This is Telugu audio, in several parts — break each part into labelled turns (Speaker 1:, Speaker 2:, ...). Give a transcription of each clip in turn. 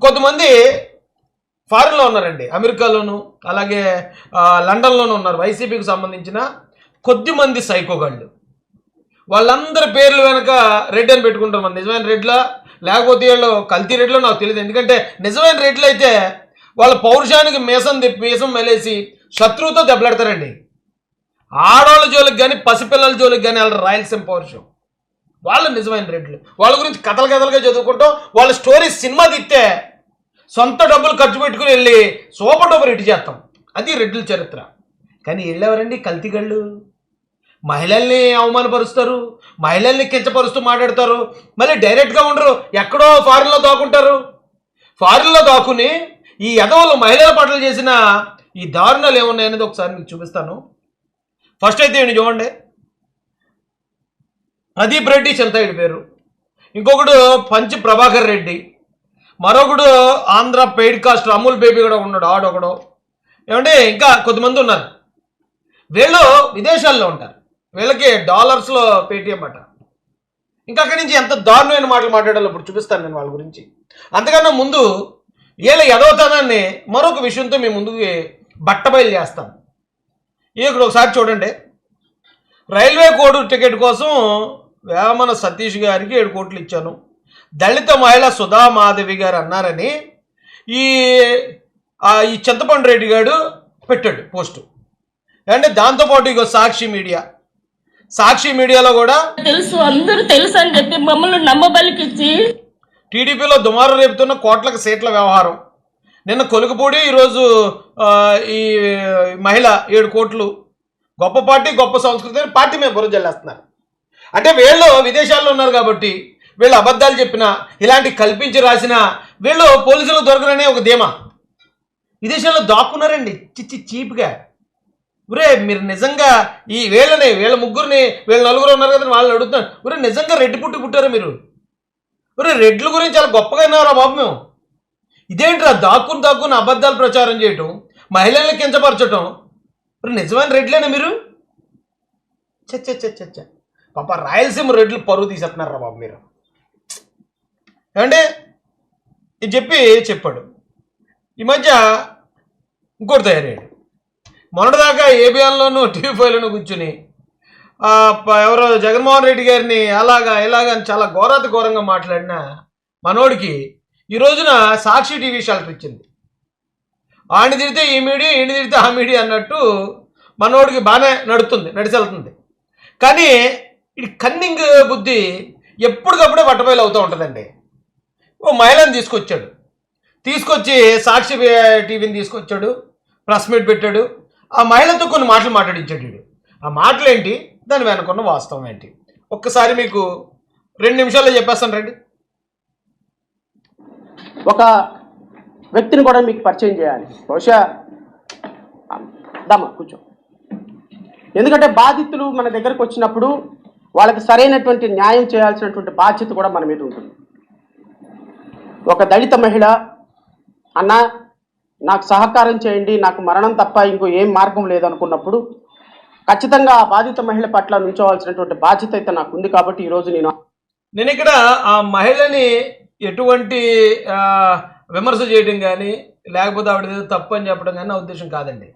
Speaker 1: కొంతమంది ఫారిన్లో ఉన్నారండి. అమెరికాలోను అలాగే లండన్లోనూ ఉన్నారు. వైసీపీకి సంబంధించిన కొద్ది మంది సైకోగాళ్ళు వాళ్ళందరి పేర్లు వెనక రెడ్ అని పెట్టుకుంటారు మన నిజమైన రెడ్లా? లేకపోతే వీళ్ళు కల్తీ రెడ్లో? నాకు తెలియదు ఎందుకంటే నిజమైన రెడ్లు అయితే వాళ్ళ పౌరుషానికి మీసం మీసం మెలేసి శత్రువుతో దెబ్బలాడతారండి. ఆడవాళ్ళ జోలికి కానీ పసిపిల్లల జోలికి కానీ వాళ్ళ రాయలసీమ పౌరుషం. వాళ్ళు నిజమైన రెడ్లు. వాళ్ళ గురించి కథలు కథలుగా చదువుకుంటాం వాళ్ళ స్టోరీ సినిమా తీస్తే సొంత డబ్బులు ఖర్చు పెట్టుకుని వెళ్ళి సూపర్ డబ్బులు ఇటు చేస్తాం. అది రెడ్ల చరిత్ర. కానీ వెళ్ళేవారండి కల్తీగళ్ళు మహిళల్ని అవమానపరుస్తారు మహిళల్ని కించపరుస్తూ మాట్లాడతారు మళ్ళీ డైరెక్ట్గా ఉండరు ఎక్కడో ఫారిన్లో దాక్కుంటారు. ఫారిన్లో దాక్కుని ఈ యదవులు మహిళల పట్ల చేసిన ఈ దారుణాలు ఏమున్నాయనేది ఒకసారి మీకు చూపిస్తాను. ఫస్ట్ అయితే చూడండి. ప్రదీప్ రెడ్డి చింతయుడి పేరు. ఇంకొకడు పంచి ప్రభాకర్ రెడ్డి. మరొకడు Andhra paid caste Amul baby కూడా ఉన్నాడు ఆడొకడు. ఏమంటే ఇంకా కొద్దిమంది ఉన్నారు. వీళ్ళు విదేశాల్లో ఉంటారు. వీళ్ళకి డాలర్స్లో పేటిఎం అట. ఇంకా అక్కడి నుంచి ఎంత దారుణమైన మాటలు మాట్లాడాలో ఇప్పుడు చూపిస్తాను నేను వాళ్ళ గురించి. అంతకన్నా ముందు వీళ్ళ యదవతనాన్ని మరొక విషయంతో మేము ముందుకు బట్టబయలు చేస్తాం ఇక్కడ ఒకసారి చూడండి. రైల్వే కోడ్ టికెట్ కోసం వేమన సతీష్ గారికి ఏడు కోట్లు ఇచ్చాను. దళిత మహిళ సుధా మాధవి గారు అన్నారని ఈ ఈ చింతపండు రెడ్డి గారు పెట్టాడు పోస్టు. అంటే దాంతోపాటు ఇగో సాక్షి మీడియా. సాక్షి మీడియాలో కూడా
Speaker 2: తెలుసు అందరూ తెలుసు అని చెప్పి మమ్మల్ని నమ్మబలికిచ్చి
Speaker 1: టీడీపీలో దుమారం రేపుతున్న కోట్లకు సీట్ల వ్యవహారం. నిన్న కొలుకుపూడి ఈరోజు ఈ మహిళ ఏడు కోట్లు. గొప్ప పార్టీ గొప్ప సంస్కృతి పార్టీ మీద బుర్ర జల్లేస్తున్నారు. అంటే వీళ్ళు విదేశాల్లో ఉన్నారు కాబట్టి వీళ్ళు అబద్ధాలు చెప్పినా ఇలాంటి కల్పించి రాసిన వీళ్ళు పోలీసులు దొరకరనే ఒక ధీమా. విదేశాల్లో దాక్కున్నారండి చిచ్చి చీప్గా. ఒరే మీరు నిజంగా ఈ వీళ్ళని వీళ్ళ ముగ్గురిని వీళ్ళ నలుగురు ఉన్నారు కదా వాళ్ళని అడుగుతున్నాను. ఒరే నిజంగా రెడ్డి పుట్టి పుట్టారా మీరు. ఒరే రెడ్ల గురించి చాలా గొప్పగా విన్నారా బాబు మేము. ఇదేంట్రా దాక్కుని దాక్కుని అబద్ధాలు ప్రచారం చేయటం మహిళల్ని కించపరచటం? ఒరే నిజమైన రెడ్లేనా మీరు? చచ్చ చచ్చ చచ్చ పాప రాయలసీమ రెడ్లు పరువు తీసేస్తున్నారా బాబు మీరు? ఏమంటే ఇది చెప్పి చెప్పాడు. ఈ మధ్య ఇంకోటి తయారయ్యాడు. మొన్నటిదాకా ఏబిఎన్లోనూ టీవీ ఫైవ్లోను కూర్చుని ఎవరో జగన్మోహన్ రెడ్డి గారిని అలాగా ఇలాగా అని చాలా ఘోరాతి ఘోరంగా మాట్లాడిన మనోడికి ఈ రోజున సాక్షి టీవీ షెల్టర్ ఇచ్చింది. ఆయన తిడితే ఈ మీడియా ఈయన తిడితే ఆ మీడియా అన్నట్టు మనోడికి బాగానే నడుస్తుంది నడిచెళ్తుంది కానీ ఇది కన్నింగ్ బుద్ధి ఎప్పటికప్పుడే బట్టబయలు అవుతూ ఉంటుందండి. ఓ మహిళను తీసుకొచ్చాడు. తీసుకొచ్చి సాక్షి టీవీని తీసుకొచ్చాడు ప్రెస్ మీట్ పెట్టాడు. ఆ మహిళతో కొన్ని మాటలు మాట్లాడించాడు వీడు ఆ మాటలు ఏంటి దాని వెనుకున్న వాస్తవం ఏంటి? ఒక్కసారి మీకు రెండు నిమిషాల్లో చెప్పేస్తాను రండి.
Speaker 3: ఒక వ్యక్తిని కూడా మీకు పరిచయం చేయాలి. బహుశా దమ్మ కూర్చో. ఎందుకంటే బాధితులు మన దగ్గరకు వచ్చినప్పుడు వాళ్ళకి సరైనటువంటి న్యాయం చేయాల్సినటువంటి బాధ్యత కూడా మన మీద ఉంటుంది. ఒక దళిత మహిళ అన్న నాకు సహకారం చేయండి నాకు మరణం తప్ప ఇంకో ఏం మార్గం లేదనుకున్నప్పుడు ఖచ్చితంగా ఆ బాధిత మహిళ పట్ల నుంచోవాల్సినటువంటి బాధ్యత అయితే నాకు ఉంది కాబట్టి ఈరోజు నేను
Speaker 1: నేను ఇక్కడ ఆ మహిళని ఎటువంటి విమర్శ చేయడం కానీ లేకపోతే ఆవిడ తప్పు అని చెప్పడం కానీ నా ఉద్దేశం కాదండి.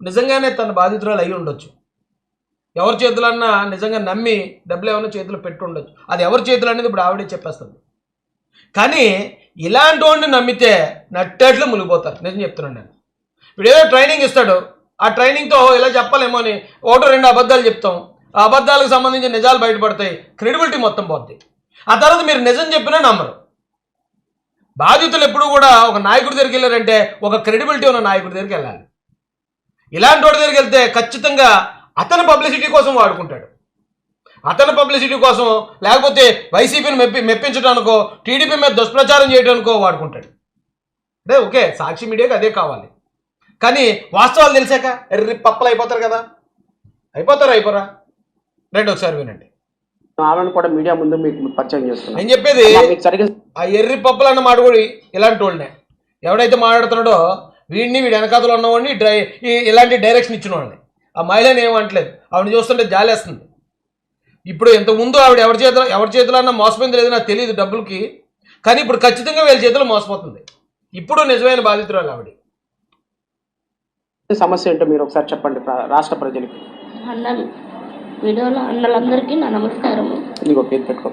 Speaker 1: నిజంగానే తన బాధితురాలు అయి ఉండొచ్చు. ఎవరి చేతులన్నా నిజంగా నమ్మి డబ్బులు ఏమైనా చేతిలో పెట్టుండొచ్చు. అది ఎవరి చేతులు అనేది ఇప్పుడు ఆవిడే చెప్పేస్తుంది. కానీ ఇలాంటి వాడిని నమ్మితే నట్టేట్లు మునిగిపోతారు. నిజం చెప్తున్నాను నేను. ఇప్పుడు ఏదో ట్రైనింగ్ ఇస్తాడు. ఆ ట్రైనింగ్తో ఇలా చెప్పాలేమో అని ఒకటో రెండు అబద్ధాలు చెప్తాం. ఆ అబద్ధాలకు సంబంధించి నిజాలు బయటపడతాయి. క్రెడిబిలిటీ మొత్తం పోద్ది. ఆ తర్వాత మీరు నిజం చెప్పినా నమ్మరు. బాధితులు ఎప్పుడు కూడా ఒక నాయకుడి దగ్గరికి వెళ్ళారంటే ఒక క్రెడిబిలిటీ ఉన్న నాయకుడి దగ్గరికి వెళ్ళాలి. ఇలాంటి వాడి దగ్గరికి వెళ్తే ఖచ్చితంగా అతని పబ్లిసిటీ కోసం వాడుకుంటాడు. అతని పబ్లిసిటీ కోసం లేకపోతే వైసీపీని మెప్పి మెప్పించడానికో టీడీపీ మీద దుష్ప్రచారం చేయడానికో వాడుకుంటాడు. అంటే ఓకే సాక్షి మీడియాకి అదే కావాలి. కానీ వాస్తవాలు తెలిసాక ఎర్రి పప్పలు అయిపోతారు కదా. అయిపోతారు అయిపోరా? రండి ఒకసారి వినండి.
Speaker 3: ఆమెను కూడా మీడియా ముందు మీకు పరిచయం చేస్తున్నాను
Speaker 1: నేను చెప్పేది ఆ ఎర్రి పప్పులు అన్న మాట కూడా ఇలాంటి వాళ్ళనే. ఎవడైతే మాట్లాడుతున్నాడో వీడిని వీడి వెనకాతలు ఉన్నవాడిని డ్రై ఇలాంటి డైరెక్షన్ ఇచ్చిన వాడిని ఆ మహిళని ఏమంటలేదు. ఆవిడ చూస్తుంటే జాలేస్తుంది. ఇప్పుడు ఇంతకుముందు ఆవిడ ఎవరి చేతిలో ఎవరి చేతిలో అన్న మోసపోయింది లేదో నాకు తెలియదు డబ్బులకి కానీ ఇప్పుడు ఖచ్చితంగా వీళ్ళ చేతిలో మోసపోతుంది. ఇప్పుడు నిజమైన బాధితురాలు ఆవిడ.
Speaker 3: సమస్య ఏంటో మీరు ఒకసారి చెప్పండి రాష్ట్ర ప్రజలకి.
Speaker 2: అన్న వీడియోలో అన్నలందరికీ నా నమస్కారము.
Speaker 3: నీకు పేరు పెట్టుకో.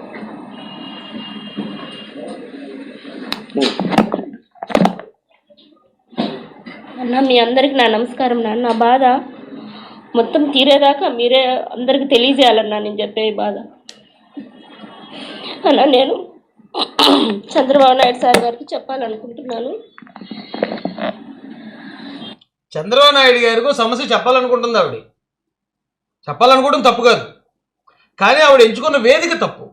Speaker 2: అన్న మీ అందరికి నా నమస్కారం నాన్న. నా బాధ మొత్తం తీరేదాకా మీరే అందరికి తెలియజేయాలన్నా నేను చెప్పే బాధ. అలా నేను చంద్రబాబు నాయుడు సార్ గారికి చెప్పాలనుకుంటున్నాను.
Speaker 1: చంద్రబాబు నాయుడు గారికి సమస్య చెప్పాలనుకుంటుంది ఆవిడ. చెప్పాలనుకోవడం తప్పు కాదు. కానీ ఆవిడ ఎంచుకున్న వేదిక తప్పు.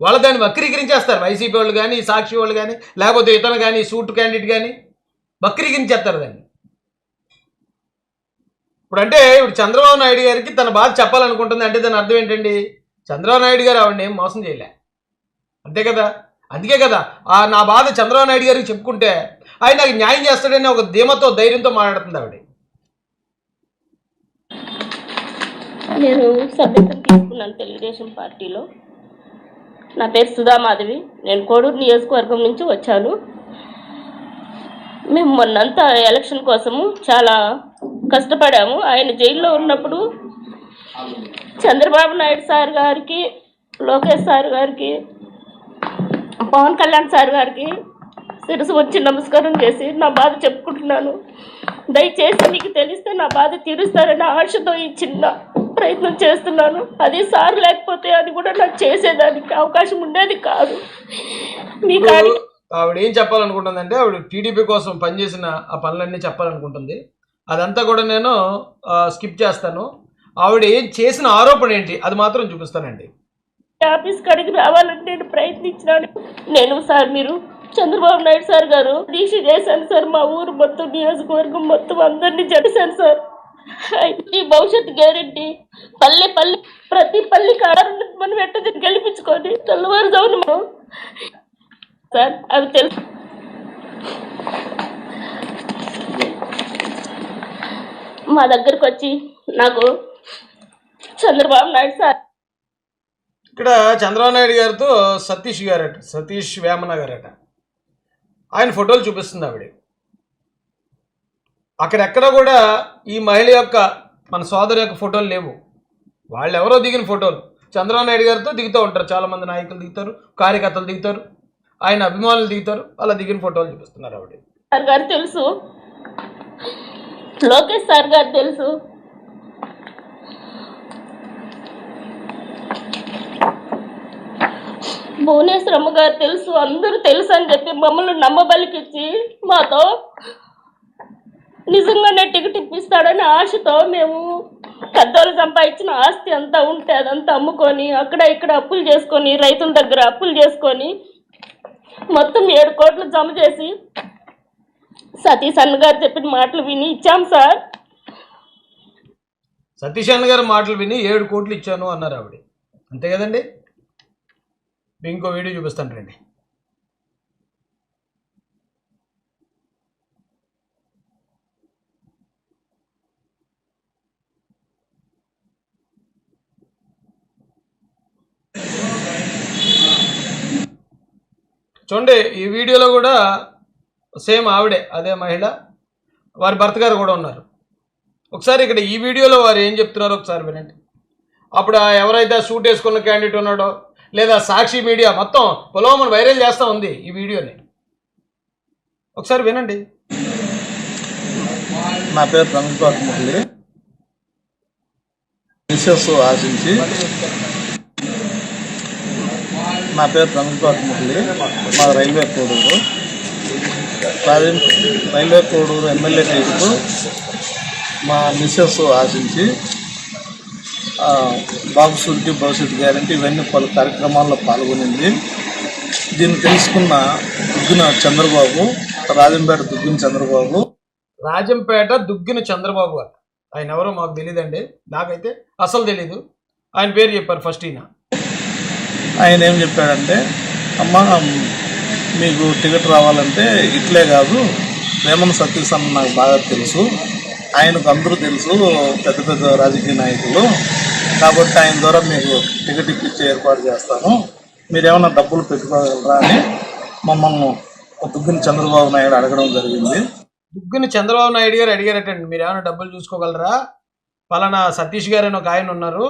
Speaker 1: వాళ్ళు దాన్ని వక్రీకరించేస్తారు. వైసీపీ వాళ్ళు కానీ సాక్షి వాళ్ళు కానీ లేకపోతే ఇతను కానీ సూట్ క్యాండిడేట్ కానీ వక్రీకరించేస్తారు దాన్ని. ఇప్పుడు అంటే ఇప్పుడు చంద్రబాబు నాయుడు గారికి తన బాధ చెప్పాలనుకుంటుంది. అంటే దాని అర్థం ఏంటండి? చంద్రబాబు నాయుడు గారు ఆవిడని ఏం మోసం చేయలే. అంతే కదా? అందుకే కదా ఆ నా బాధ చంద్రబాబు నాయుడు గారికి చెప్పుకుంటే ఆయన నాకు న్యాయం చేస్తాడని ఒక ధీమతో ధైర్యంతో మాట్లాడుతుంది ఆవిడ.
Speaker 2: నేను సభ్యత్వం తీసుకున్నాను తెలుగుదేశం పార్టీలో. నా పేరు సుధామాధవి నేను కోడూరు నియోజకవర్గం నుంచి వచ్చాను. మేము మొన్నంతా ఎలక్షన్ కోసము చాలా కష్టపడాము. ఆయన జైల్లో ఉన్నప్పుడు చంద్రబాబు నాయుడు సార్ గారికి లోకేష్ సార్ గారికి పవన్ కళ్యాణ్ సార్ గారికి శిరసు వచ్చి నమస్కారం చేసి నా బాధ చెప్పుకుంటున్నాను. దయచేసి మీకు తెలిస్తే నా బాధ తీరుస్తారని ఆశతో ఈ చిన్న ప్రయత్నం చేస్తున్నాను. అది సార్ లేకపోతే అది కూడా నాకు చేసేదానికి అవకాశం ఉండేది కాదు. మీ
Speaker 1: ఆవిడ ఏం చెప్పాలనుకుంటుందంటే ఆవిడ టీడీపీ కోసం పనిచేసిన ఆ పనులన్నీ చెప్పాలనుకుంటుంది. అదంతా కూడా నేను స్కిప్ చేస్తాను. ఆవిడ ఏం చేసిన ఆరోపణ ఏంటి? అది మాత్రం చూపిస్తానండి.
Speaker 2: ఆఫీస్ కాడికి రావాలని నేను ప్రయత్నించినాను. నేను సార్ మీరు చంద్రబాబు నాయుడు సార్ గారు దీక్ష చేశాను సార్. మా ఊరు మొత్తం నియోజకవర్గం మొత్తం అందరినీ జరిశాను సార్. ఈ భవిష్యత్ గ్యారెంటీ పల్లె పల్లె ప్రతి పల్లె కారణం మనం ఎట్ట గెలిపించుకొని తెల్లవారుజామున సార్ అవి తెలుసు మా దగ్గరకు వచ్చి నాకు చంద్రబాబు నాయుడు సార్.
Speaker 1: ఇక్కడ చంద్రబాబు నాయుడు గారితో సతీష్ గారట సతీష్ వేమన గారట. ఆయన ఫోటోలు చూపిస్తుంది ఆవిడ. అక్కడెక్కడ కూడా ఈ మహిళ యొక్క మన సోదరు యొక్క ఫోటోలు లేవు. వాళ్ళు ఎవరో దిగిన ఫోటోలు. చంద్రబాబు నాయుడు గారితో దిగుతూ ఉంటారు. చాలామంది నాయకులు దిగుతారు కార్యకర్తలు దిగుతారు ఆయన అభిమానులు దిగుతారు అలా దిగిన ఫోటోలు చూపిస్తున్నారు ఆవిడ.
Speaker 2: తెలుసు. లోకేష్ సార్ గారు తెలుసు. భువనేశ్వరమ్మ గారు తెలుసు అందరూ తెలుసు అని చెప్పి మమ్మల్ని నమ్మబలికిచ్చి మాతో నిజంగానే టికెట్ ఇప్పిస్తాడని ఆశతో మేము పెద్దోళ్ళు సంపాదించిన ఆస్తి అంతా ఉంటే అదంతా అమ్ముకొని అక్కడ ఇక్కడ అప్పులు చేసుకొని రైతుల దగ్గర అప్పులు చేసుకొని మొత్తం ఏడు కోట్లు జమ చేసి సతీష్ అన్న గారు చెప్పిన మాటలు విని ఇచ్చాం సార్.
Speaker 1: సతీష్ అన్న గారు మాటలు విని ఏడు కోట్లు ఇచ్చాను అన్నారు ఆవిడ. అంతే కదండి? ఇంకో వీడియో చూపిస్తాను రండి. చూడండి ఈ వీడియోలో కూడా సేమ్ ఆవిడే అదే మహిళ. వారి భర్త గారు కూడా ఉన్నారు. ఒకసారి ఇక్కడ ఈ వీడియోలో వారు ఏం చెప్తున్నారో ఒకసారి వినండి. అప్పుడు ఎవరైతే షూట్ వేసుకున్న క్యాండిడేట్ ఉన్నాడో లేదా సాక్షి మీడియా మొత్తం పొలవమని వైరల్ చేస్తూ ఉంది ఈ వీడియోని. ఒకసారి వినండి.
Speaker 4: నా పేరు రమేష్ మురళి మిస్సెస్ ఆశించి. నా పేరు రమేష్ అండి. మా railway Koduru. Rajam railway Koduru MLA ticket మా మిస్సెస్ ఆశించి బాబు సూరికి భవిష్యత్ గ్యారంటీ ఇవన్నీ పలు కార్యక్రమాల్లో పాల్గొనింది. దీన్ని తెలుసుకున్న దుగ్గిన చంద్రబాబు రాజంపేట దుగ్గిన చంద్రబాబు.
Speaker 1: రాజంపేట దుగ్గిన చంద్రబాబు గారు. ఆయన ఎవరో మాకు తెలియదండి నాకైతే అసలు తెలీదు. ఆయన పేరు చెప్పారు ఫస్ట్ ఈయన.
Speaker 4: ఆయన ఏం చెప్పాడంటే అమ్మ మీకు టికెట్ రావాలంటే ఇట్లే కాదు వేమన సతీష్ అన్న నాకు బాగా తెలుసు. ఆయనకు అందరూ తెలుసు పెద్ద పెద్ద రాజకీయ నాయకులు. కాబట్టి ఆయన ద్వారా మీకు టికెట్ ఇప్పించే ఏర్పాటు చేస్తాను. మీరు ఏమైనా డబ్బులు పెట్టుకోగలరా అని మమ్మల్ని దుగ్గిన చంద్రబాబు నాయుడు అడగడం జరిగింది.
Speaker 1: దుగ్గిని చంద్రబాబు నాయుడు గారు అడిగారటండి మీరు ఏమైనా డబ్బులు చూసుకోగలరా? పలానా సతీష్ గారు అని ఒక ఆయన ఉన్నారు.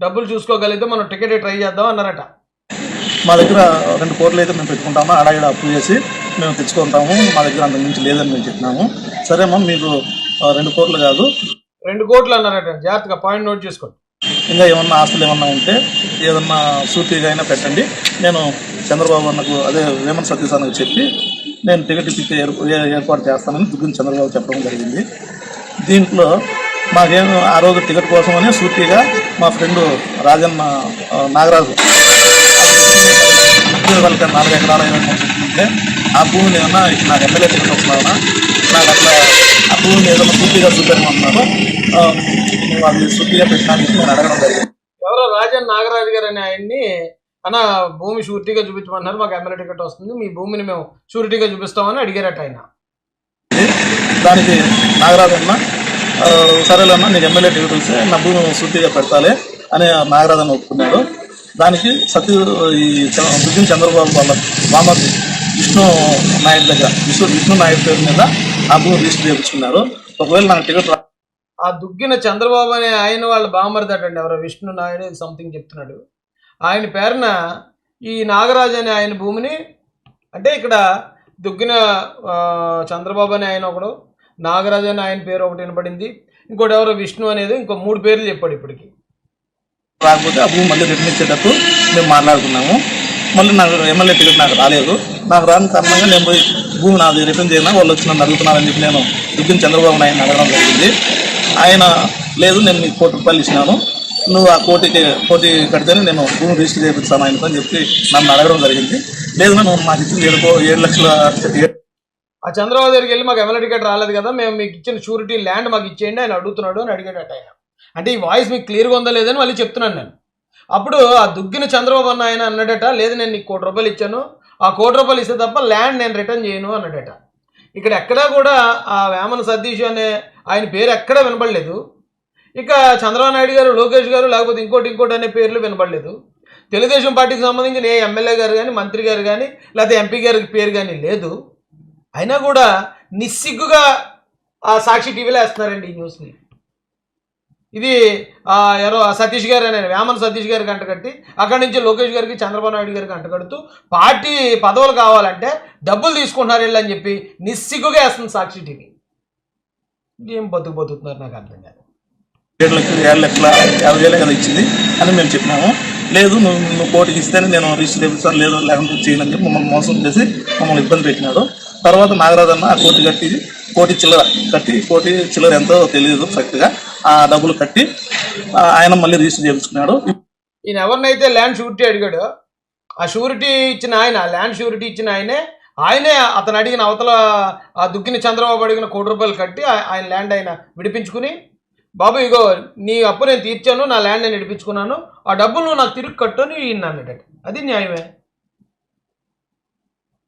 Speaker 1: డబ్బులు చూసుకోగలిగితే మనం టికెట్ ట్రై చేద్దాం అన్నారట.
Speaker 4: మా దగ్గర రెండు కోట్లు అయితే మేము పెట్టుకుంటాము అడగడ అప్పు చేసి మేము తెచ్చుకుంటాము. మా దగ్గర అంత మించి లేదని మేము చెప్పినాము. సరేమ్మా మీకు రెండు కోట్లు కాదు.
Speaker 1: రెండు కోట్లు అన్నారట జాగ్రత్తగా పాయింట్ నోట్ చేసుకోండి.
Speaker 4: ఇంకా ఏమన్నా ఆస్తులు ఏమన్నా ఉంటే ఏదన్నా సూటిగా అయినా పెట్టండి. నేను చంద్రబాబు అన్నకు అదే వేమన్ సతీష్ అన్నకు చెప్పి నేను టికెట్ ఇప్పి ఏర్పాటు చేస్తానని దుగ్గిన చంద్రబాబు చెప్పడం జరిగింది. దీంట్లో మాకేం ఆ రోజు టికెట్ కోసమని సూటిగా మా ఫ్రెండ్ రాజన్న ఆ, నాగరాజు వాళ్ళకి నాలుగు ఎకరాల సెంట్లు ఉంటే ఆ భూమిని ఏమన్నా నాకు ఎమ్మెల్యే వస్తున్నానా నాకు అట్లా ఆ భూమిని ఏదైనా సూటిగా చూపెట్టమన్నాను ఆ, నువ్వు అది సూటిగా పెట్టడానికి నేను అడగడం జరిగింది.
Speaker 1: ఎవరో రాజన్ నాగరాజు గారు అనే ఆయన్ని అన్న భూమి షూరిటీగా చూపించమన్నారు మాకు ఎమ్మెల్యే టికెట్ వస్తుంది మీ భూమిని మేము షూరిటీగా చూపిస్తామని అడిగారట ఆయన.
Speaker 4: దానికి నాగరాజు అన్న ఆ, సరేలేమ్మా నీకు ఎమ్మెల్యే టికెట్ వస్తే నా భూమి సూటిగా పెడతాలే అని నాగరాజు అన్న ఒప్పుకున్నాడు దానికి సత్య ఈ బుద్ధిని దుగ్గిన చంద్రబాబు వాళ్ళ బామర్ది విష్ణు నాయుడు దగ్గర విష్ణు విష్ణు నాయుడు పేరు మీద ఆ భూమి రిజిస్టర్ చేయించుకున్నారు. ఒకవేళ నాకు టికెట్
Speaker 1: ఆ దుగ్గిన చంద్రబాబు అనే ఆయన వాళ్ళ బామర్దటండి ఎవరో విష్ణు నాయుడు సంథింగ్ చెప్తున్నాడు. ఆయన పేరున ఈ నాగరాజు అనే ఆయన భూమిని అంటే ఇక్కడ దుగ్గిన చంద్రబాబు అనే ఆయన ఒకడు నాగరాజు అనే ఆయన పేరు ఒకటి వినపడింది. ఇంకోటి ఎవరో విష్ణు అనేది ఇంకో మూడు పేర్లు చెప్పాడు ఇప్పటికి.
Speaker 4: రాకపోతే ఆ భూమి మళ్ళీ రిటర్న్ ఇచ్చేటట్టు మేము మాట్లాడుకున్నాము. మళ్ళీ నాకు ఎమ్మెల్యే టికెట్ నాకు రాలేదు. నాకు రాని కారణంగా నేను పోయి భూమి నాది రిటర్న్ చేయనా వాళ్ళు వచ్చి నన్ను అడుగుతున్నారని చెప్పి నేను దుగ్గిన చంద్రబాబు నాయుడు అడగడం జరిగింది. ఆయన లేదు నేను మీకు కోటి రూపాయలు ఇచ్చినాను. నువ్వు ఆ కోటికి కోటి కడితేనే నేను భూమి రిజిస్టర్ చేపిస్తాను ఆయనతో అని చెప్పి నన్ను అడగడం జరిగింది. లేదు నువ్వు మాకు ఇచ్చింది ఏడు ఏడు లక్షల
Speaker 1: ఆ చంద్రబాబు దగ్గరికి వెళ్ళి మాకు ఎమ్మెల్యే టికెట్ రాలేదు కదా మేము మీకు ఇచ్చిన షూరిటీ ల్యాండ్ మాకు ఇచ్చేయండి ఆయన అడుగుతున్నాడు అని అడిగాడట ఆయన. అంటే ఈ వాయిస్ మీకు క్లియర్గా ఉందా లేదని మళ్ళీ చెప్తున్నాను నేను. అప్పుడు ఆ దుగ్గిన చంద్రబాబు అన్న ఆయన అన్నాడట లేదు నేను నీకు కోటి రూపాయలు ఇచ్చాను. ఆ కోటి రూపాయలు ఇస్తే తప్ప ల్యాండ్ నేను రిటర్న్ చేయను అన్నడట. ఇక్కడ ఎక్కడా కూడా ఆ వేమన సతీష్ అనే ఆయన పేరు ఎక్కడా వినపడలేదు ఇక చంద్రబాబు నాయుడు గారు లోకేష్ గారు లేకపోతే ఇంకోటి ఇంకోటి అనే పేర్లు వినపడలేదు తెలుగుదేశం పార్టీకి సంబంధించిన ఏ ఎమ్మెల్యే గారు కానీ మంత్రి గారు కానీ లేకపోతే ఎంపీ గారికి పేరు కానీ లేదు. అయినా కూడా నిస్సిగ్గుగా ఆ సాక్షి టీవీలో వేస్తున్నారండి ఈ న్యూస్ని. ఇది ఎవరో సతీష్ గారు అనే వేమన సతీష్ గారికి అంటగట్టి అక్కడి నుంచి లోకేష్ గారికి చంద్రబాబు నాయుడు గారికి అంటగడుతూ పార్టీ పదవులు కావాలంటే డబ్బులు తీసుకుంటున్నారు వీళ్ళు అని చెప్పి నిస్సిగ్గుగా వేస్తుంది సాక్షి టీవీ. ఏం బతుకు బతుకుతున్నారు నాకు అర్థం కాదు.
Speaker 4: ఏడు లక్షలు ఏడు లక్షల యాభై వేలే కదా ఇచ్చింది అని మేము చెప్పినాము. లేదు నువ్వు నువ్వు కోటికి ఇస్తేనే నేను రిజిస్టర్ చేపిస్తాను లేదు లేకుండా చేయనని చెప్పి మమ్మల్ని మోసం చేసి మమ్మల్ని ఇబ్బంది పెట్టినాడు. తర్వాత నాగరాజన్న ఆ కోటి కట్టి కోటి చిల్లర కట్టి కోటి చిల్లర ఎంతో తెలియదు కరెక్ట్గా ఆ డబ్బులు కట్టి ఆయన మళ్ళీ రిజిస్టర్ చేయించుకున్నాడు.
Speaker 1: ఈయన ఎవరినైతే ల్యాండ్ షూరిటీ అడిగాడో ఆ షూరిటీ ఇచ్చిన ఆయన ల్యాండ్ షూరిటీ ఇచ్చిన ఆయనే ఆయనే అతను అడిగిన అవతల ఆ దుగ్గిన చంద్రబాబు అడిగిన కోటి రూపాయలు కట్టి ఆయన ల్యాండ్ ఆయన విడిపించుకుని బాబు ఇగో నీ అప్పు నేను తీర్చాను నా ల్యాండ్ నేను విడిపించుకున్నాను ఆ డబ్బులు నువ్వు నాకు తిరిగి కట్టు అని ఈయన అన్నాడట. అది న్యాయమే?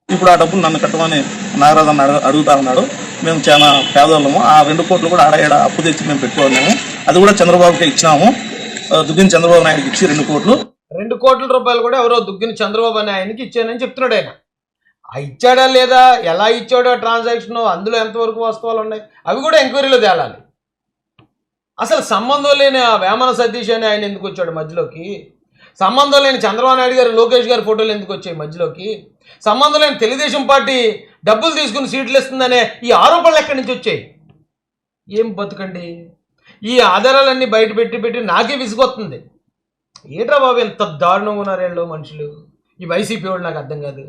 Speaker 4: ఇప్పుడు ఆ డబ్బులు నన్ను కట్టమని నాగరాజు అన్న అడుగు అడుగుతా ఉన్నాడు. మేము చాలా పేదవాళ్ళము. ఆ రెండు కోట్లు కూడా ఆడ ఈడ అప్పు తెచ్చి మేము పెట్టుకున్నాము. అది కూడా చంద్రబాబుకి ఇచ్చినాము. దుగ్గిన చంద్రబాబు నాయుడుకి ఇచ్చి రెండు కోట్లు.
Speaker 1: రెండు కోట్ల రూపాయలు కూడా ఎవరో దుగ్గిన చంద్రబాబు అనే ఆయనకి ఇచ్చానని చెప్తున్నాడు ఆయన. ఆ ఇచ్చాడా లేదా? ఎలా ఇచ్చాడో ట్రాన్సాక్షన్ అందులో ఎంతవరకు వస్తువులు ఉన్నాయి? అవి కూడా ఎంక్వైరీలో తేలాలి. అసలు సంబంధం లేని ఆ వేమన సతీష్ అని ఆయన ఎందుకు వచ్చాడు మధ్యలోకి? సంబంధం లేని చంద్రబాబు నాయుడు గారు లోకేష్ గారి ఫోటోలు ఎందుకు వచ్చాయి మధ్యలోకి? సంబంధం లేని తెలుగుదేశం పార్టీ డబ్బులు తీసుకుని సీట్లు ఇస్తుందనే ఈ ఆరోపణలు ఎక్కడి నుంచి వచ్చాయి? ఏం బతుకండి? ఈ ఆధారాలన్నీ బయట పెట్టి పెట్టి నాకే విసుగొస్తుంది. ఏట్రా బాబు ఎంత దారుణంగా ఉన్నారు మనుషులు? ఈ వైసీపీ వాళ్ళు నాకు అర్థం కాదు.